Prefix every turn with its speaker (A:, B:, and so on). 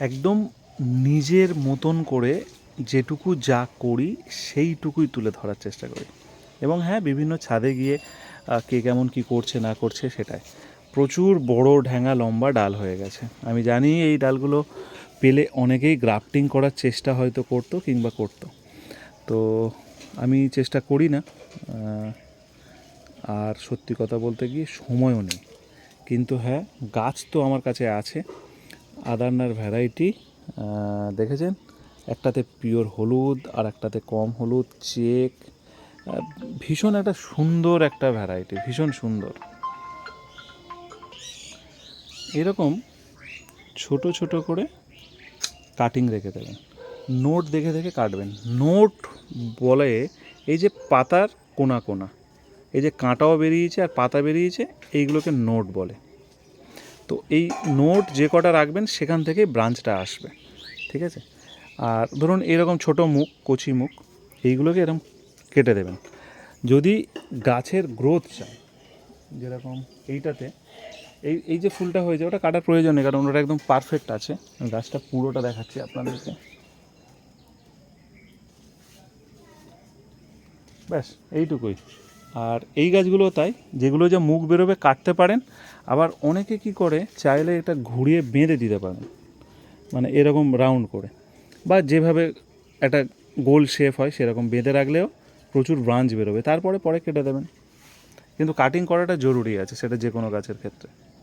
A: একদম নিজের মতন করে যেটুকু যা করি সেইটুকুই তুলে ধরার চেষ্টা করি। এবং হ্যাঁ বিভিন্ন ছাদে গিয়ে কে কেমন কি করছে, না করছে সেটাই। প্রচুর বড় ঢ্যাঙা লম্বা ডাল হয়ে গেছে। আমি জানি এই ডালগুলো পেলে অনেকেই গ্রাফটিং করার চেষ্টা হয়তো করতো কিংবা করতো। তো আমি চেষ্টা করি না আর সত্যি কথা বলতে গিয়ে সময়ও নেই। কিন্তু হ্যাঁ গাছ তো আমার কাছে আছে। আদারনার ভ্যারাইটি দেখেছেন? একটাতে পিওর হলুদ আর একটাতে কম হলুদ চেক ভীষণ একটা সুন্দর একটা ভ্যারাইটি ভীষণ সুন্দর। এরকম ছোট ছোট করে কাটিং রেখে দেবেন। নোট দেখে দেখে কাটবেন। নোট বলে এই যে পাতার কোনা কোনা, এই যে কাঁটাও বেরিয়েছে আর পাতা বেরিয়েছে, এইগুলোকে নোট বলে। তো এই নোট যে কটা রাখবেন সেখান থেকে ব্রাঞ্চটা আসবে, ঠিক আছে? আর ধরুন এরকম ছোট মুখ, কচি মুখ, এইগুলোকে এরকম কেটে দেবেন। যদি গাছের গ্রোথ চাই যেরকম এইটাতে, এই এই যে ফুলটা হয়েছে, ওটা কাটার প্রয়োজন নেই, কারণ ওটা একদম পারফেক্ট আছে। গাছটা পুরোটা দেখাচ্ছি আপনাদেরকে। ব্যাস, এইটুকুই। আর এই গাছগুলো তাই, যেগুলো যে মুখ বেরোবে কাটতে পারেন, আবার অনেকে কি করে, চাইলে এটা ঘুরিয়ে বেঁধে দিতে পারেন মানে এরকম রাউন্ড করে। বা যেভাবে একটা গোল শেপ হয়, সেরকম বেঁধে রাখলেও প্রচুর ব্রাঞ্চ বেরোবে, তারপরে পরে কেটে দেবেন। কিন্তু কাটিং করাটা জরুরি আছে, সেটা যে কোনো গাছের ক্ষেত্রে।